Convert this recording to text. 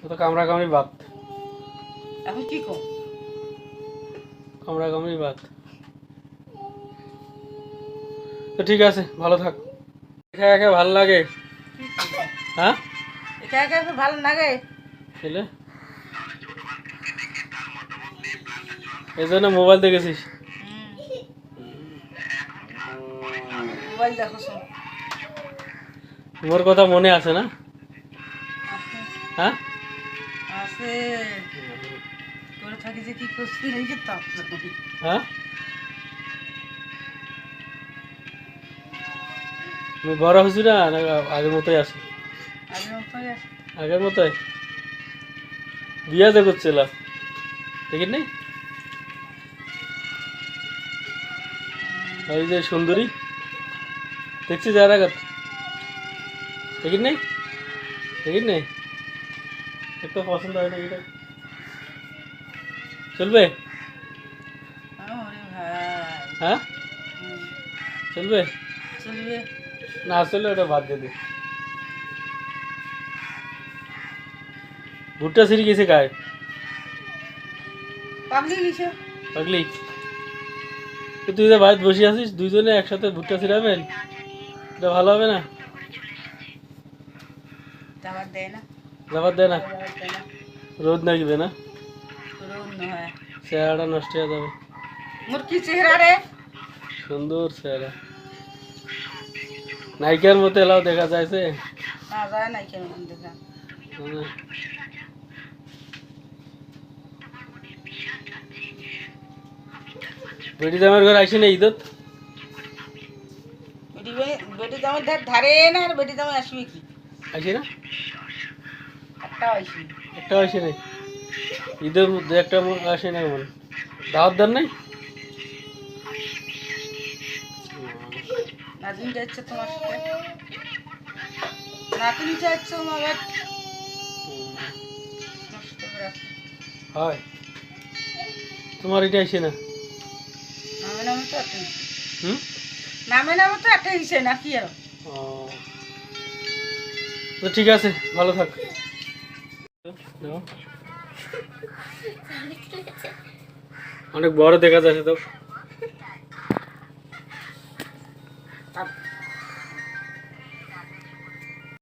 তো কামড়া কামড়ি বাত এখন কি কম কামড়া কামড়ি বাত তো ঠিক আছে ভালো থাক। একা একা ভালো লাগে? হ্যাঁ? একা একা ভালো লাগে? ছেলে এই জন্য মোবাইল দেখেছিস? মোবাইল দেখো সব মোর কথা মনে আছে না? হ্যাঁ? আছে করে থাকি যে কি করছি এই যে তাপ হ্যাঁ? তুমি বড় হয়েছি না আগের মতোই আছো? আগের মতোই বিয়া যে করছিল? দেখি নেই ওই যে সুন্দরী। দেখছি যার আগত? দেখি নেই দেখি নেই একটু পছন্দ হয় না এটা চলবে ওরে ভাই হ্যাঁ হুম, চলবে চলবে না আসলে ওটা বাদ দিয়ে দে ভুট্টা সিঁড়ি গেছে গায়ে পাগলি গেছে পাগলি তো তুই যে বাড়িতে বসে আছিস দুইজনে একসাথে ভুট্টা ছিড়াবেন এটা ভালো হবে না যাবার দেয় না। দেয় না? দেয় না। রোদ না? রোদ চেহারাটা নষ্ট হয়ে যাবে। মোর কি চেহারা রে? সুন্দর চেহারা। নায়িকার মতো এলাও দেখা যাইছে। না যায় নাই কেন দেখা। মানে বেটি জামার ঘর আইসি না ঈদত? বেটি ধার ধারে না আর বেটি জামাই আসবে কি? আইসি না? একটা আসে নাই ঈদের মধ্যে একটা আসে না মনে দাওয়াত দেন নাই? নাজমিন যাচ্ছে তোমার সাথে। নাতিন যাচ্ছে আমার। হয়। তোমার এটা আসে না। নামে নামে তো একটা হুম? নামে নামে তো একটা হিসে না কি আর? তো ঠিক আছে ভালো থাক। অনেক বড় দেখা যাচ্ছে তো।